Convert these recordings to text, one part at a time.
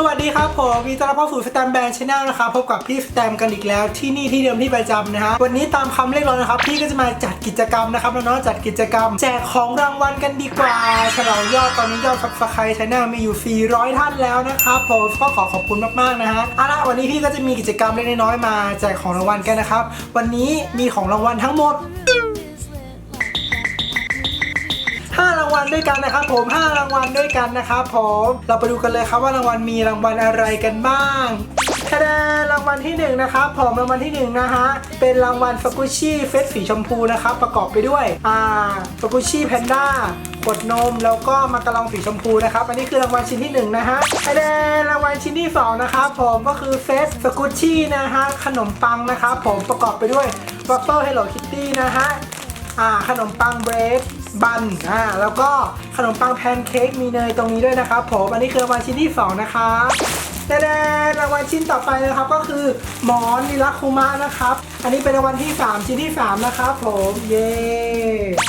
สวัสดีครับผมมีต้อนรับเข้าสู่สแตมแบนชาแนลนะครับพบกับพี่สแตมกันอีกแล้วที่นี่ที่เดิมที่ประจำนะฮะวันนี้ตามคำเรียกร้องนะครับพี่ก็จะมาจัดกิจกรรมนะครับน้องๆจัดกิจกรรม แจกของรางวัลกันดีกว่าฉลองยอดตอนนี้ยอดซับสไครต์ชาแนลมีอยู่ 400 ท่านแล้วนะครับผมก็ขอขอบคุณมากๆนะฮะเอาละวันนี้พี่ก็จะมีกิจกรรมเล็กๆน้อยมาแจกของรางวัลกันนะครับวันนี้มีของรางวัลทั้งหมด 5 รางวัลด้วยกันนะครับผม 5 รางวัลด้วยกันนะครับผมเราไปดูกันเลยครับว่ารางวัลมีรางวัลอะไรกันบ้างคะแนนรางวัลที่1นะครับผมรางวัลที่1นะฮะเป็นรางวัลฟกุชี่เฟสสีชมพูนะครับประกอบไปด้วยอ่าฟกุชี่แพนด้ากดนมแล้วก็มากระลองสีชมพูนะครับอันนี้คือรางวัลชิ้นที่1นะฮะคะแนนรางวัลชิ้นที่2นะครับผมก็คือเฟสสกุชี่นะฮะขนมปังนะครับผมประกอบไปด้วยวัฟเฟิลเฮลโลคิตตี้นะฮะ อ่าขนมปังเบรดบันอ่าแล้วก็ขนมปังแพนเค้กมีเนยตรงนี้ด้วยนะครับผมอันนี้คือรางวัลชิ้นที่ 2 นะครับแดนรางวัลชิ้นต่อไปนะครับก็คือหมอนนิรักคุมะนะครับ อันนี้เป็นรางวัลที่ 3 ชิ้นที่ 3 นะครับผมเย้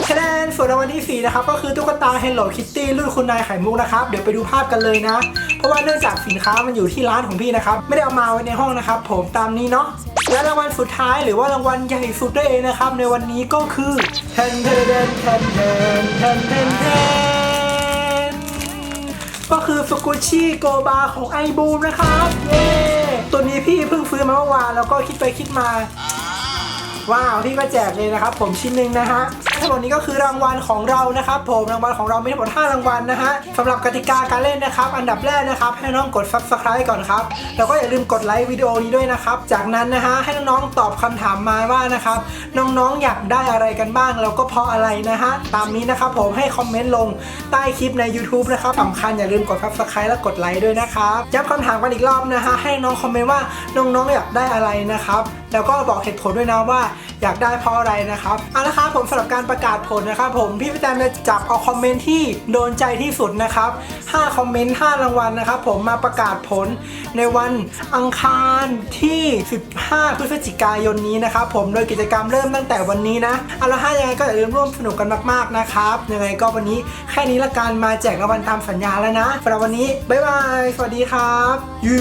คะแนนส่วนรางวัลที่ 4 นะครับ ก็คือตุ๊กตา Hello Kitty รุ่นคุณนายไข่มุกนะครับ เดี๋ยวไปดูภาพกันเลยนะ เพราะว่าเนื่องจากสินค้ามันอยู่ที่ร้านของพี่นะครับ ไม่ได้เอามาไว้ในห้องนะครับ ผมตามนี้เนาะ และรางวัลสุดท้ายหรือว่ารางวัลใหญ่สุดนั่นเองนะครับ ในวันนี้ก็คือแทนแทนแทนแทนแทนแทนแทนก็คือสกุชิโกบาของไอบูมนะครับ เย้ ตัวนี้พี่เพิ่งซื้อมาเมื่อวานแล้วก็คิดไปคิดมา ว้าวพี่ก็แจกเลยนะครับ ผมชิ้นหนึ่งนะฮะทั้งหมดนี้ก็คือรางวัลของเรานะครับผมรางวัลของเรามีทั้งหมด5รางวัลนะฮะสำหรับกติกาการเล่นนะครับ อันดับแรกนะครับ ให้น้องกด subscribe ก่อนครับแล้วก็อย่าลืมกดไลค์วิดีโอนี้ด้วยนะครับ จากนั้นนะฮะให้น้องๆตอบคำถามมาว่านะครับ น้องๆอยากได้อะไรกันบ้าง แล้วก็เพราะอะไรนะฮะตามนี้นะครับผมให้คอมเมนต์ลงใต้คลิปใน YouTube นะครับสำคัญอย่าลืมกด subscribe และกดไลค์ด้วยนะครับย้ำคำถามกันอีกรอบนะฮะให้น้องคอมเมนต์ว่าน้องๆอยากได้อะไรนะครับแล้วก็บอกเหตุผลด้วยนะว่าอยากได้เพราะอะไรนะครับเอาละครับผมสำหรับการประกาศผลนะครับผมพี่พี่แตมจะจับเอาคอมเมนต์ที่โดนใจที่สุดนะครับ5คอมเมนต์5รางวัลนะครับผมมาประกาศผลในวันอังคารที่ 15 พฤศจิกายนนี้นะครับผมโดยกิจกรรมเริ่มตั้งแต่วันนี้นะเอาละฮะยังไงก็อย่าลืมร่วมสนุกกันมากๆนะครับยังไงก็วันนี้แค่นี้ละกันมาแจกรางวัลตามสัญญาแล้วนะสำหรับวันนี้บ๊ายบายสวัสดีครับยู